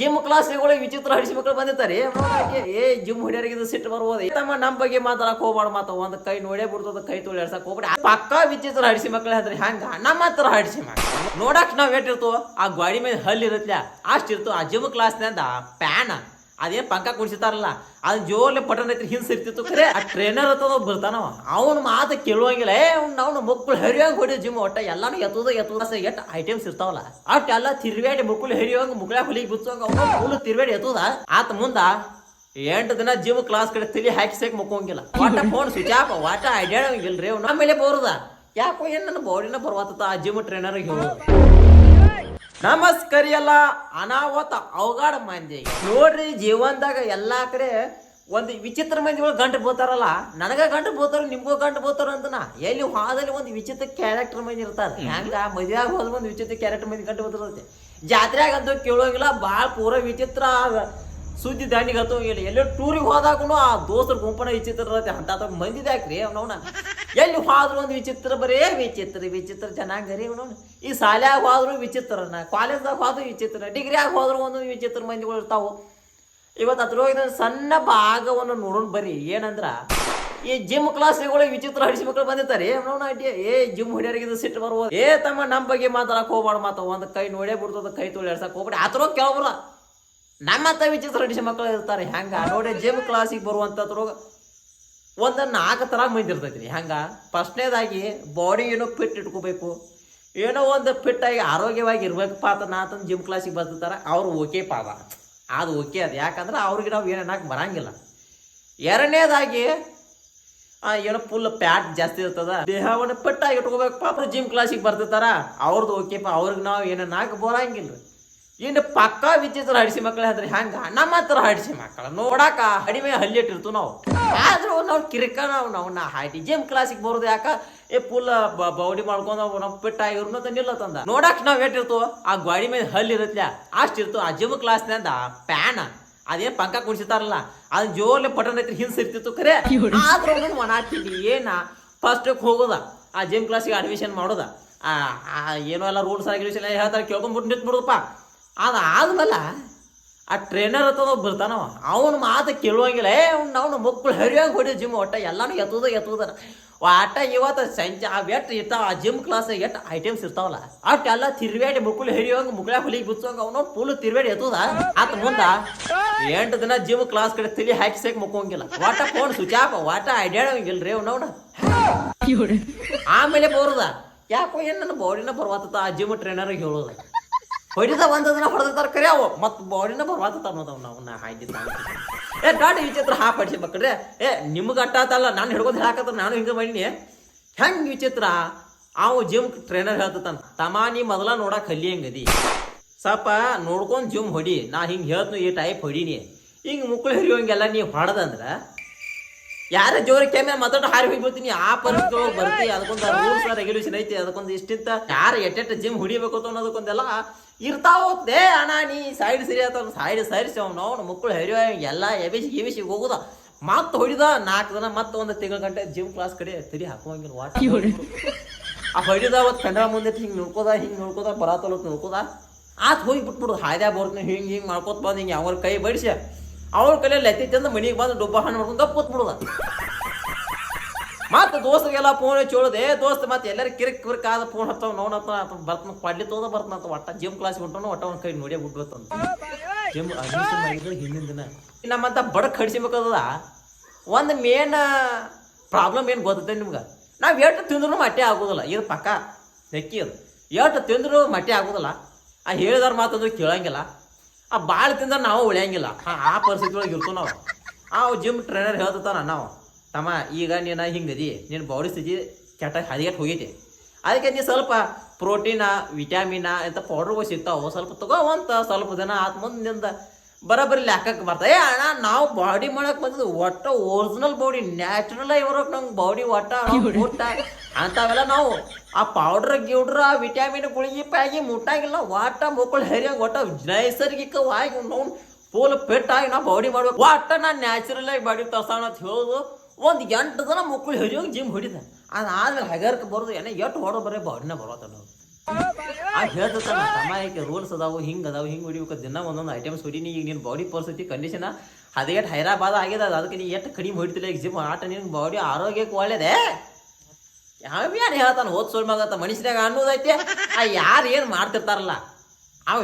Gym ಕ್ಲಾಸ್ಗಳಿಗೆ ವಿಚಿತ್ರ ಹಡಿಸಿ ಮಕ್ಕಳು ಬಂದಿರ್ತಾರೆ. ಏ ಜಿಮ್ ಹೊಡ್ಯಾರಿಗೆ ಸಿಟ್ಟು ಬರ್ಬೋದು ತಮ್ಮ ನಮ್ಮ ಬಗ್ಗೆ ಮಾತಾಡಕ್ ಹೋಗ್ಬಾರ್ದು ಮಾತ ಒಂದ್ ಕೈ ನೋಡೇ ಬಿಡ್ತದ ಕೈ ತೊಳಿ ಆಡ್ಸಕ್ ಹೋಗ್ಬೇಡಿ. ಪಕ್ಕಾ ವಿಚಿತ್ರ ಹಡಿಸಿ ಮಕ್ಕಳು ಹೇಳ್ತಾರೆ ಹಂಗ? ನಮ್ಮ ಹತ್ರ ಹಡಿಸಿ ನೋಡಕ್ ನಾವ್ ಎಷ್ಟಿರ್ತೋ ಆ ಗಾಡಿ ಮೇಲೆ ಹಲ್ಲಿರತ್ಲ ಅಷ್ಟಿರ್ತೋ ಆ ಜಿಮ್ ಕ್ಲಾಸ್ನಿಂದ ಪ್ಯಾನ್ ಅದೇನ್ ಪಂಕ ಕುಡಿಸಿತಾರಲ್ಲ ಅದ್ ಜೋರ್ಲೆ ಪಟನ್ ಐತಿ ಹಿಂಸ ಇರ್ತಿತ್ತು ಕರೆ. ಆ ಟ್ರೈನರ್ ಹತ್ತದ ಬರ್ತಾನವ ಅವನ ಮಾತು ಕೇಳುವಂಗಿಲ್ಲ, ಏ, ಅವ್ನ ಅವ್ನ ಮಕ್ಕಳು ಹರಿಯೋಂಗ್ ಹೊಡಿಯೋ ಜಿಮ್ ಒಟ್ಟ ಎಲ್ಲಾನು ಎತ್ತದ ಎತ್ತದ ಎಟ್ ಐಟಮ್ಸ್ ಇರ್ತಾವಲ್ಲ. ಅಷ್ಟು ಎಲ್ಲ ತಿರ್ವೇಡಿ ಮಕ್ಕಳು ಹರಿಯೋಂಗ್ ಮುಕ್ಳ ಹೊಲಿಗೆ ಬಿಚ್ಚೋಂಗ ಅವನು ಫುಲ್ ತಿರ್ವೇಡಿ ಎತ್ತದ. ಆತ ಮುಂದ ಎಂಟು ದಿನ ಜಿಮ್ ಕ್ಲಾಸ್ ಕಡೆ ತಲೆ ಹಾಕಿ ಸೇಕ್ ಮುಕ್ಕೋಂಗಿಲ್ಲ ಒಟ್ಟ ಫೋನ್ ಸ್ವಿಚ್ ಆಫ್ ಒಟ್ಟ ಐಡಿಯಾಡಂಗಿಲ್ಲ ಅವ್ನ. ಆಮೇಲೆ ಬರುದ. ಯಾಕೋ ಏನ್ ನನ್ನ ಬಾಡಿನ ಬರ್ವಾತ ಆ ಜಿಮ್ ಟ್ರೈನರ್ ನಮಸ್ಕಾರ ನಮಸ್ಕರಿಯಲ್ಲ. ಅನಾಹುತ ಅವಗಾಡ ಮಂದಿ. ನೋಡ್ರಿ ಜೀವನದಾಗ ಎಲ್ಲಾ ಕಡೆ ಒಂದು ವಿಚಿತ್ರ ಮಂದಿಗಳು ಗಂಟು ಬೋತಾರಲ್ಲ ನನಗ ಗಂಟು ಬೋತಾರ ನಿಮ್ಗೂ ಗಂಟು ಬೋತಾರ ಅಂತನ ಎಲ್ಲಿ ಹಾದಲ್ಲಿ ಒಂದು ವಿಚಿತ್ರ ಕ್ಯಾರೆಕ್ಟರ್ ಮಂದಿ ಇರ್ತಾರ. ಹೆಂಗ ಮದುವೆಯಾಗ ಹೋದ ಒಂದು ವಿಚಿತ್ರ ಕ್ಯಾರೆಕ್ಟರ್ ಮಂದಿ ಗಂಟು ಬೋತಾರ ಜಾತ್ರೆಯಾಗ ಅಂತೂ ಕೇಳೋಂಗಿಲ್ಲ ಭಾಳ ಪೂರ ವಿಚಿತ್ರ ಸುದ್ದಿ ದಾಂಡಿಗೆ ಹತ್ತೋಂಗಿಲ್ಲ ಎಲ್ಲೋ ಟೂರಿಗೆ ಹೋದಾಗೂ ಆ ದೋಸ್ತರ ಗುಂಪನ ವಿಚಿತ್ರ ಅಂತ ಮಂದಿದಾಕ್ರಿ ಅವನವನ ಎಲ್ಲಿ ಹೋದ್ರು ಒಂದು ವಿಚಿತ್ರ, ಬರೇ ವಿಚಿತ್ರ ವಿಚಿತ್ರ ಜನಾಂಗ ಅವನವನು ಈ ಶಾಲ್ಯಾಗ ಹೋದ್ರು ವಿಚಿತ್ರನ, ಕಾಲೇಜ್ದಾಗ ಹೋದ್ರು ವಿಚಿತ್ರ ಡಿಗ್ರಿಯಾಗ ಹೋದ್ರು ಒಂದು ವಿಚಿತ್ರ ಮಂದಿಗಳು ಇರ್ತಾವೆ. ಇವತ್ತು ಅದ್ರೊಳಗೆ ಸಣ್ಣ ಭಾಗವನ್ನು ನೋಡೋಣ ಬರ್ರಿ ಏನಂದ್ರ, ಈ ಜಿಮ್ ಕ್ಲಾಸ್ಗಳಿಗೆ ವಿಚಿತ್ರ ಹಡಿಸಿ ಮಕ್ಕಳು ಬಂದಿರ್ತಾರೆ. ಅವನವನ ಅಡ್ಡಿ. ಏ ಜಿಮ್ ಹೊಡ್ಯಾರಿಗೆ ಸಿಟ್ಟು ಬರ್ಬೋದು ಏ, ತಮ್ಮ, ನಮ್ಮ ಬಗ್ಗೆ ಮಾತಾಡಕ್ ಹೋಗ್ಬಾರ್ದು ಮಾತಾವ ಒಂದು ಕೈ ನೋಡೇ ಬಿಡ್ತದ, ಕೈ ತೊಳಿ ಹೋಗ್ಬಿಡಿ. ಆ ಕೇಳ್ಬಲ್ಲ ನಮ್ಮ ಅಂತ ವಿಚಿತ್ರ ಡಿಸಿ ಮಕ್ಕಳು ಇರ್ತಾರೆ, ಹೆಂಗ? ನೋಡಿ ಜಿಮ್ ಕ್ಲಾಸಿಗೆ ಬರುವಂತದ್ರೊಳಗ ಒಂದು ನಾಲ್ಕು ಥರ ಮಂದಿ ಇರ್ತೈತ್ರಿ ಹಂಗ? ಫಸ್ಟ್ನೇದಾಗಿ ಬಾಡಿ ಏನೋ ಫಿಟ್ ಇಟ್ಕೋಬೇಕು, ಏನೋ ಒಂದು ಫಿಟ್ ಆಗಿ ಆರೋಗ್ಯವಾಗಿ ಇರ್ಬೇಕಪ್ಪ ಅಂತ ನಾ ಅಂತಂದು ಜಿಮ್ ಕ್ಲಾಸಿಗೆ ಬರ್ತಿರ್ತಾರೆ, ಅವ್ರು ಓಕೆ ಪಾದ. ಅದು ಓಕೆ ಅದು. ಯಾಕಂದ್ರೆ ಅವ್ರಿಗೆ ನಾವು ಏನು ಅನ್ನಕ್ಕೆ ಬರಂಗಿಲ್ಲ. ಎರಡನೇದಾಗಿ ಏನೋ ಫುಲ್ ಪ್ಯಾಟ್ ಜಾಸ್ತಿ ಇರ್ತದ, ದೇಹವನ್ನು ಪಿಟ್ಟಾಗಿ ಇಟ್ಕೋಬೇಕು ಪಾಪ ಜಿಮ್ ಕ್ಲಾಸಿಗೆ ಬರ್ತಿರ್ತಾರ ಅವ್ರದ್ದು ಓಕೆಪ್ಪ ಅವ್ರಿಗೆ ನಾವು ಹಾಕಿ ಬರಂಗಿಲ್ಲ ಇನ್ನು ಪಕ್ಕಾ ವಿಚಿತ್ರ ಹಡಿಸಿ ಮಕ್ಕಳು ಹೇಳ್ತಾರೆ ಹೆಂಗ ನಮ್ಮ ಹತ್ರ ಹಡಿಸಿ ಮಕ್ಕಳ ನೋಡಾಕ ಹಡಿಮೆ ಹಲ್ಲಿಟ್ಟಿರ್ತು ನಾವು. ಆದ್ರೂ ನಾವು ಕಿರಿಕ ನಾವು ನಾವು. ನಾ ಹಾಡಿ ಜಿಮ್ ಕ್ಲಾಸಿಗೆ ಬರೋದು ಯಾಕ? ಏ ಫುಲ್ ಬೌಡಿ ಮಾಡ್ಕೊಂಡು ನಾವು ಪಿಟ್ಟ ಇವ್ರನ್ನ ಅಂತ ನಿಲ್ಲತ್ತಂದ ನೋಡಾಕ ನಾವ್ ಹೆಟ್ಟಿರ್ತೋ ಆ ಗಾಡಿ ಮೇಲೆ ಹಲ್ಲಿರತ್ಲ ಅಷ್ಟಿರ್ತು. ಆ ಜಿಮ್ ಕ್ಲಾಸ್ನಿಂದ ಪ್ಯಾನ್. ಅದೇನ್ ಪಂಕ ಕುಣಿಸಿತಾರಲ್ಲ ಅದ್ ಜೋರ್ಲೆ ಪಟನ್ ಐತಿ ಹಿಂಸ ಇರ್ತಿತ್ತು ಖರೆ ಆದ್ರೂ ಅವ್ನು ಮನಾಡ್ತಿದ್ವಿ ಏನ? ಫಸ್ಟ್ ಹೋಗೋದ. ಆ ಜಿಮ್ ಕ್ಲಾಸಿಗೆ ಅಡ್ಮಿಷನ್ ಮಾಡೋದ. ಆ ಏನೋ ಎಲ್ಲ ರೂಲ್ಸ್ ರೆಗ್ಯುಲೇಷನ್ ಹೇಳ್ತಾರೆ. ಕೇಳ್ಕೊಂಡ್ಬಿಟ್ಟು ನಿಂತ್ಬಿಡುದಪ್ಪ. ಅದು ಆದ್ಮೇಲೆ ಆ ಟ್ರೈನರ್ ಹತ್ತದ ಬರ್ತಾನವ. ಅವನ ಮಾತು ಕೇಳುವಂಗಿಲ್ಲ. ಏ ಅವ್ನ ಅವ್ನ ಮಕ್ಕಳು ಹರಿಯಾಗಿ ಹೊಡಿ ಜಿಮ್ ಒಟ್ಟ ಎಲ್ಲಾನು ಎತ್ತದ ಎತ್ತದನ ಆಟ ಇವತ್ತು ಸಂಜೆ ಆ ಬೆಟ್ಟ ಇರ್ತಾವ ಆ ಜಿಮ್ ಕ್ಲಾಸ್ ಎಷ್ಟು ಐಟಮ್ಸ್ ಇರ್ತಾವಲ್ಲ ಅಷ್ಟು ಎಲ್ಲ ತಿರ್ವೇಡಿ ಮಕ್ಕಳು ಹರಿಯೋಂಗ್ ಮುಗ್ಳ ಹುಲಿಗೆ ಬಿಚ್ಚೋಂಗ ಅವನು ಫುಲ್ ತಿರ್ವೇಡಿ ಎತ್ತದ. ಆತ ಮುಂದ ಎಂಟು ದಿನ ಜಿಮ್ ಕ್ಲಾಸ್ ಕಡೆ ತಲಿ ಹಾಕಿ ಸೇಕ್ ಮುಕ್ಕೋಂಗಿಲ್ಲ. ಒಟ್ಟ ಫೋನ್ ಸ್ವಿಚ್ ಆಫ್ ರೀ ಅವ್ನ ಅವ್ನು. ಆಮೇಲೆ ಬರುದ. ಯಾಕೋ ಏನು ನನ್ನ ಬಾಡಿನ ಬರ್ವಾತತ ಆ ಜಿಮ್ ಟ್ರೈನರ್ ಹೇಳೋದ. ಹೊಡಿದ ಒಂದದನ್ನ ಹೊಡೆದಿರ್ತಾರ ಕರೆ ಅವು. ಮತ್ ಬಾಡಿನ ಬರ್ವಾದ ಅನ್ನೋದವ್ ನಾವು, ನಾ ಹಾಯ್ದಿದ್ದ ಏ ದಾಟಿ ವಿಚಿತ್ರ ಹಾ ಪಡಿಸಿ ಬಕ್ರೆ ಏ, ನಿಮ್ಗೆ ಅಟ್ಟಾತಲ್ಲ ನಾನು ಹಿಡ್ಕೊಂಡು ಹೇಳಕತ್ತ ನಾನು ಹಿಂಗೆ ಮಾಡೀನಿ. ಹೆಂಗ್ ವಿಚಿತ್ರ? ಅವು ಜಿಮ್ ಟ್ರೈನರ್ ಹೇಳ್ತಾನ ತಮ್ಮ ನೀ ಮೊದಲ ನೋಡಕ್ ಕಲಿ ಹೆಂಗದಿ? ಸ್ವಲ್ಪ ನೋಡ್ಕೊಂಡು ಜಿಮ್ ಹೊಡಿ. ನಾ ಹಿಂಗೆ ಹೇಳ್ತು ಈ ಟೈಪ್ ಹೊಡಿನಿ. ಹಿಂಗೆ ಮುಕ್ಕಳು ಹರಿಯೋಂಗೆಲ್ಲ ನೀ ಹೊಡೆದಂದ್ರ ಯಾರ ಜೋರ ಕೆಮ್ಮೆ ಮಾತಾಡ ಹಾರಿ ಹೋಗಿ ಆ ಪರಿಸ್ಥಿತಿ ಒಳಗೆ ಬರ್ತಿ ಅದಕ್ಕೊಂದು ರೂಲ್ಸ್ ರೆಗ್ಯುಲೇಷನ್ ಐತಿ ಅದಕ್ಕೊಂದು ಇಷ್ಟಿಂತ. ಯಾರು ಎಟ್ಟೆಟ್ಟ ಜಿಮ್ ಹೊಡಿಬೇಕು ಅಂತ ಅನ್ನೋದಕ್ಕೊಂದೆಲ್ಲ ದೇ ಅಣ್ಣ ನೀ ಸೈಡ್ ಸರಿ ಆತ ಸೈಡ್ ಸರಿಸಿ ಅವ್ನು ಅವ್ನ ಮಕ್ಕಳು ಹರಿಯೋ ಎಲ್ಲ ಎಬಿಸಿ ಎಬಿಸಿ ಹೋಗುದ. ಮತ್ತೆ ಹೊಡಿದ ನಾಲ್ಕು ದಿನ ಮತ್ತೆ ಒಂದು ತಿಂಗಳ ಗಂಟೆ ಜಿಮ್ ಕ್ಲಾಸ್ ಕಡೆ ತಿರಿ ಹಾಕುವಂಗಿಲ್ಲ ವಾಟ್ ಆ ಹೊಡಿದ ಅವತ್ತು ಕನ್ನಡ ಮುಂದೆ ಹಿಂಗೆ ನೋಡ್ಕೋದ ಹಿಂಗೆ ನೋಡ್ಕೋದ ಬರಾತಲ್ಲ ನೋಡ್ಕೋದ ಆತ್ ಹೋಗಿ ಬಿಟ್ಬಿಡು ಹಾಯ್ದ ಬರ್ತೀನಿ ಹಿಂಗೆ ಹಿಂಗೆ ಮಾಡ್ಕೋತ ಬಂದು ಹಿಂಗೆ ಅವ್ರ ಕೈ ಬಡಿಸಿ. ಅವ್ರ ಕೈಯಲ್ಲಿ ಲತ್ತಿ ತಂದು ಮನಿಗೆ ಬಂದು ಡುಬ್ಬ ಹಣ್ಣು ಮಾಡ್ಕೊಂಡು ಕೂತ್ಬಿಡುದ ಮತ್ತೆ ದೋಸ್ತರಿಗೆಲ್ಲ ಫೋನ್ ಚೋಳದೆ ದೋಸ್ತ ಮತ್ತೆ ಎಲ್ಲರೂ ಕಿರಿಕ್ ಕಿರಿಕ್ ಆದ ಫೋನ್ ಹತ್ತವ ನೋಡ ಹತ್ತ ಬರ್ತನ ಪಡ್ಲಿ ತೋದ ಬರ್ತನ ಅಂತ ಒಟ್ಟ ಜಿಮ್ ಕ್ಲಾಸ್ ಹೊಂಟನು ಒಟ್ಟ ಒಂದು ಕೈ ನೋಡೇ ಬಿಟ್ಬಿಡ್ತಂತ ಜಿಮ್ ಅಡ್ಮಿಷನ್ ಹಿಂದಿನ ದಿನ. ನಮ್ಮಂತ ಬಡ ಕಡಿಸಿಬೇಕದ ಒಂದು ಮೇನ್ ಪ್ರಾಬ್ಲಮ್ ಏನು ಗೊತ್ತೈತೆ ನಿಮ್ಗೆ? ನಾವು ಎಷ್ಟು ತಿಂದ್ರು ಮಟ್ಟೆ ಆಗೋದಿಲ್ಲ ಇದು ಪಕ್ಕ ನೆಕ್ಕಿ ಅದು. ಎಷ್ಟು ತಿಂದ್ರು ಮಟ್ಟೆ ಆಗೋದಿಲ್ಲ. ಆ ಹೇಳಿದವ್ರ ಮಾತಂದ್ರೆ ಕೇಳಂಗಿಲ್ಲ. ಆ ಭಾಳ ತಿಂದ್ರೆ ನಾವು ಉಳಿಯಂಗಿಲ್ಲ. ಆ ಪರಿಸ್ಥಿತಿ ಒಳಗೆ ಇರ್ತು ನಾವು. ಆ ಜಿಮ್ ಟ್ರೈನರ್ ಹೇಳ್ತಾನ ನಾವು ತಮ್ಮ, ಈಗ ನೀನು ಹಿಂಗದಿ ನಿನ್ನ ಬಾಡಿ ಸ್ಥಿತಿ ಕೆಟ್ಟ ಹದಿಗೆಟ್ಟು ಹೋಗೈತಿ. ಅದಕ್ಕೆ ನೀ ಸ್ವಲ್ಪ ಪ್ರೋಟೀನ ವಿಟಾಮಿನ ಎಂಥ ಪೌಡ್ರ್ಗಳು ಸಿಗ್ತಾವೆ. ಸ್ವಲ್ಪ ತಗೋವಂತ ಸ್ವಲ್ಪ ದಿನ ಆದ ಮುಂದಿಂದ ಬರೋಬ್ಬರಿ ಲೆಕ್ಕಕ್ಕೆ ಬರ್ತದೆ. ಏ ಅಣ್ಣ ನಾವು ಬಾಡಿ ಮಾಡಕ್ ಬಂದಿದ್ದು ಒಟ್ಟ ಒರಿಜಿನಲ್ ಬಾಡಿ ನ್ಯಾಚುರಲ್ ಆಗಿ ಬರೋಕ್ ನಂಗೆ ಬಾಡಿ ಒಟ್ಟ ಊಟ ಅಂಥವೆಲ್ಲ ನಾವು ಆ ಪೌಡ್ರ್ ಗಿವ್ಡ್ರ ಆ ವಿಟಾಮಿನ್ ಗುಳಿಗೆ ಪ್ಯಾಗಿ ಮುಟ್ಟಾಗಿಲ್ಲ ಒಟ್ಟ ಮಕ್ಕಳು ಹರಿಯಾಗಿ ಒಟ್ಟ ನೈಸರ್ಗಿಕವಾಗಿ ನಾವು ಫುಲ್ ಪೆಟ್ಟಾಗಿ ನಾವು ಬಾಡಿ ಮಾಡ್ಬೇಕು. ಒಟ್ಟ ನಾನು ನ್ಯಾಚುರಲ್ ಆಗಿ ಬಾಡಿ ತರ್ಸೋಣ ಅಂತ ಹೇಳೋದು. ಒಂದು ಎಂಟು ದಿನ ಮಕ್ಕಳು ಹರಿಯೋಗಿ ಜಿಮ್ ಹೊಡಿದ. ಅದಾದ್ಮೇಲೆ ಹಗರ್ಕ ಬರೋದು ಏನೋ ಎಷ್ಟು ಹೊಡೋ ಬರೀ ಬಾಡಿನ ಬರೋತ ನಾವು ಆ ಹೇಳ್ತಾನ ತಮಾಯಿಕೆ ರೂಲ್ಸ್ ಅದಾವು, ಹಿಂಗೆ ಅದಾವು, ಹಿಂಗೆ ಹೊಡಿಬೇಕು ದಿನ ಒಂದೊಂದು ಐಟಮ್ಸ್ ಹೊಡಿನಿ, ಈಗ ನಿನ್ನ ಬಾಡಿ ಪರಿಸ್ಥಿತಿ ಕಂಡೀಷನ್ ಹದಿಗೆಟ್ಟು ಹೈರಾಬಾದ ಆಗ್ಯದ, ಅದು ಅದಕ್ಕೆ ನೀ ಎಷ್ಟು ಕಡಿಮೆ ಹೊಡಿತಿಲ್ಲ, ಈಗ ಜಿಮ್ ಆಟ ನಿನ್ನ ಬಾಡಿ ಆರೋಗ್ಯಕ್ಕೆ ಒಳ್ಳೇದೇ? ಯಾವ ಯಾರು ಹೇಳ್ತಾನೆ ಓದ್ ಸುಳ್ ಮಗತ್ತ ಮನುಷ್ಯನಾಗ ಅನ್ನೋದೈತೆ ಆ ಯಾರು ಏನು ಮಾಡ್ತಿರ್ತಾರಲ್ಲ? ಅವ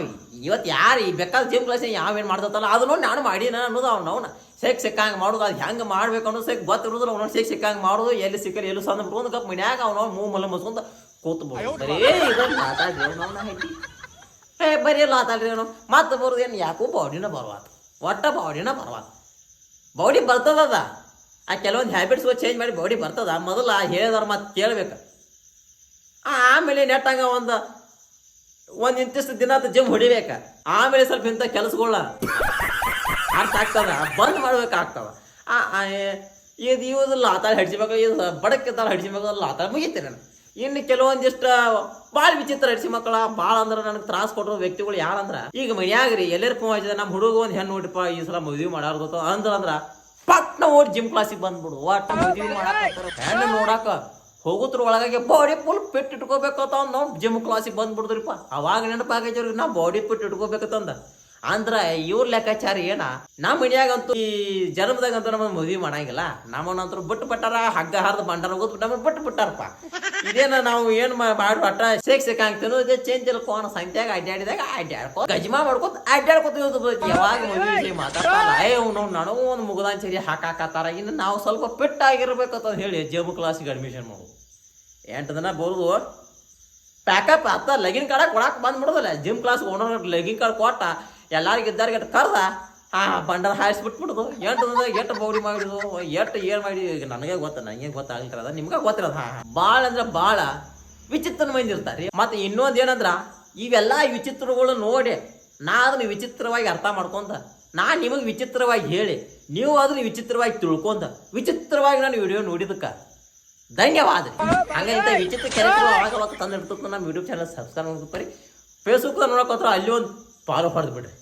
ಇವತ್ತು ಯಾರು ಈ ಬೇಕಾದ ಜಿಮ್ ಕ್ಲಾಸ್ ಯಾವ ಏನು ಮಾಡ್ತಿರ್ತಾರಲ್ಲ ನೋಡಿ ನಾನು ಮಾಡೀನ ಅನ್ನೋದು ಅವ್ನು ಅವ್ನ. ಸೇಕ್ ಸಿಕ್ಕಂಗೆ ಮಾಡೋದು, ಅದು ಹೆಂಗೆ ಮಾಡ್ಬೇಕು ಅನ್ನೋದು ಸೇಕ್ ಗೊತ್ತಿರೋದಿಲ್ಲ ಅವ್ನು ಸೇಕ್ ಸಿಕ್ಕಂಗೆ ಮಾಡೋದು, ಎಲ್ಲಿ ಸಿಕ್ಕಲ್ಲಿ ಎಲ್ಲಿ ಸಂದ ಬಿಟ್ಕೊಂಡು ಕಪ್ ಮನ್ಯಾಗ ಅವನು ಮೂ ಮಲ್ಲ ಮುಸ್ಕೊಂತ ಕೂತ್ಬೋದು ಬರೀ ಇದೊಂದು ಮಾತಾಡ್ರಿ ಅವ್ನು ಹೆಂಡಿ ಏ ಬರೀ ಅವನು. ಮತ್ತೆ ಬರೋದು ಏನು? ಯಾಕೋ ಬಾಡಿನ ಬರ್ವಾತ. ಒಟ್ಟ ಬಾಡಿನ ಬರ್ವಾತ. ಬಾಡಿ ಬರ್ತದದ. ಆ ಕೆಲವೊಂದು ಹ್ಯಾಬಿಟ್ಸ್ ಚೇಂಜ್ ಮಾಡಿ ಬಾಡಿ ಬರ್ತದ. ಮೊದಲು ಆ ಹೇಳಿದವ್ರ ಮತ್ತೆ ಕೇಳ್ಬೇಕು. ಆಮೇಲೆ ನೆಟ್ಟಂಗ ಒಂದು ಒಂದು ಇಂತಿಷ್ಟು ದಿನ ಜಿಮ್ ಹೊಡಿಬೇಕ. ಆಮೇಲೆ ಸ್ವಲ್ಪ ಇಂಥ ಕೆಲಸಗಳ ಅರ್ಥ ಆಗ್ತದ. ಬಂದ್ ಮಾಡ್ಬೇಕಾಗ್ತದ ಇದು ಇವ್ದು ಲಾತಾಳ ಹಡ್ಸಿಬೇಕು ಇದು ಬಡಕ್ಕಿದ್ದಾಳ ಹಡ್ಸಿಬೇಕು ಲಾತಾಳ ಮುಗಿತೀರಿ ನಾನು. ಇನ್ನು ಕೆಲವೊಂದಿಷ್ಟು ಭಾಳ ವಿಚಿತ್ರ ಹಡ್ಸಿ ಮಕ್ಕಳ ಭಾಳ ಅಂದ್ರೆ ನನಗೆ ತ್ರಾಸ ಕೊಟ್ಟರು ವ್ಯಕ್ತಿಗಳು ಯಾರಂದ್ರ? ಈಗ ಮನ್ಯಾಗ್ರಿ ಎಲ್ಲರ ಫೋನ್ ಹಚ್ಚಿದ ನಮ್ಮ ಹುಡುಗ ಒಂದು ಹೆಣ್ಣು ನೋಡಿಪ್ಪ ಈ ಸಲ ಮದುವೆ ಮಾಡಾರ್ದು ಅಂದ್ರ ಪಟ್ನ ಓಡಿ ಜಿಮ್ ಕ್ಲಾಸಿಗೆ ಬಂದ್ಬಿಡು. ಒಟ್ಟು ಮದುವೆ ಹೆಣ್ಣು ನೋಡಾಕ ಹೋಗುತ್ರ ಒಳಗಾಗಿ ಬಾಡಿ ಫುಲ್ ಫಿಟ್ ಇಟ್ಕೋಬೇಕಂತ ನಾವು ಜಿಮ್ ಕ್ಲಾಸಿಗೆ ಬಂದ್ಬಿಡ್ದ್ರಿಪ್ಪ. ಅವಾಗ ನೆನಪಾಗೈತಿ ನಾ ಬಾಡಿ ಫಿಟ್ ಇಟ್ಕೋಬೇಕಂತಂದ ಅಂದ್ರ ಇವ್ರ ಲೆಕ್ಕಾಚಾರ ಏನ? ನಮ್ಮ ಮನ್ಯಾಗಂತೂ ಈ ಜನ್ಮದಾಗಂತೂ ನಮ್ಮ ಮದ್ವಿ ಮಾಡಂಗಿಲ್ಲ. ನಮ್ಮನ್ನಂತೂ ಬಿಟ್ಟು ಬಿಟ್ಟಾರ, ಹಗ್ಗ ಹರಿದು ಬಂಡಾರ ಹೋಗುದು ನಮ್ಮ ಬಿಟ್ಟು ಬಿಟ್ಟಾರಪ್ಪ. ಇದೇನ ನಾವು ಏನ್ ಮಾಡಿ ಬಟ್ಟ ಸೇಕ್ ಸೇಕ್ ಇದೇ ಚೇಂಜ್ ಇಲ್ಲ ಕೋಣ ಸಂತ್ಯಾಗ ಅಡ್ಡಾಡಿದಾಗ ಅಡ್ಡಾಡ್ಕೋ ಗಜ್ಮಾ ಮಾಡ್ಕೋತ ಅಡ್ಡಾಡ್ಕೋತ ಯಾವಾಗ ಮದ್ವಿ ಮಾತಾಡ್ತಾರ ಏ ನನಗೂ ಒಂದು ಮುಗದಾನ್ ಸರಿ ಹಾಕಾಕತ್ತಾರ. ಇನ್ನು ನಾವು ಸ್ವಲ್ಪ ಪಿಟ್ ಆಗಿರ್ಬೇಕು ಅಂತ ಹೇಳಿ ಜಿಮ್ ಕ್ಲಾಸಿಗೆ ಅಡ್ಮಿಷನ್ ಮಾಡು. ಎಂಟು ದಿನ ಬರೋದು. ಪ್ಯಾಕಪ್ ಅತ್ತ ಲಗಿನ್ ಕಾರ್ಡ ಕೊಡಕ್ ಬಂದ್ಬಿಡೋದಲ್ಲ. ಜಿಮ್ ಕ್ಲಾಸ್ ಓನರ್ ಲಗಿನ್ ಕಾರ್ಡ್ ಕೊಟ್ಟ. ಎಲ್ಲಾರಿಗೆ ಇದ್ದಾರಿಗೆ ಕರ್ದ ಆ ಬಂಡರ ಹಾಯಿಸ್ಬಿಟ್ಬಿಡುದು. ಎಂಟು ಎಂಟು ಬೌಡಿ ಮಾಡಿದ್ರು ಎಷ್ಟು ಏನ್ ಮಾಡಿ ಈಗ ನನಗೆ ಗೊತ್ತ ನನಗೆ ಗೊತ್ತಾಗ್ಲಿಲ್ಲ ನಿಮ್ಗೆ ಗೊತ್ತಿರೋದು. ಹಾ ಭಾಳ ಅಂದ್ರೆ ಭಾಳ ವಿಚಿತ್ರ ಮಂದಿ ಇರ್ತಾರೆ ಮತ್ತೆ ಇನ್ನೊಂದು ಏನಂದ್ರೆ, ಇವೆಲ್ಲ ವಿಚಿತ್ರಗಳು ನೋಡಿ, ನಾ ಅದನ್ನ ವಿಚಿತ್ರವಾಗಿ ಅರ್ಥ ಮಾಡ್ಕೊಂತ, ನಾ ನಿಮಗೆ ವಿಚಿತ್ರವಾಗಿ ಹೇಳಿ, ನೀವು ಅದನ್ನ ವಿಚಿತ್ರವಾಗಿ ತಿಳ್ಕೊಂತ, ವಿಚಿತ್ರವಾಗಿ ನಾನು ವಿಡಿಯೋ ನೋಡಿದಕ್ಕೆ, ಧನ್ಯವಾದ ಹಾಗಂತ ವಿಚಿತ್ರ ಕ್ಯಾರೆಕ್ಟರ್ ತಂದಿರ್ತದ ನಮ್ಮ ಯೂಟ್ಯೂಬ್ ಚಾನಲ್ ಸಬ್ಸ್ಕ್ರೈಬ್ ಮಾಡ್ಕೊರಿ ಫೇಸ್ಬುಕ್ ನೋಡಕೋತ್ರ ಅಲ್ಲಿ ಒಂದು ಫಾಲೋ ಹೊಡೆದು ಬಿಡ್ರಿ.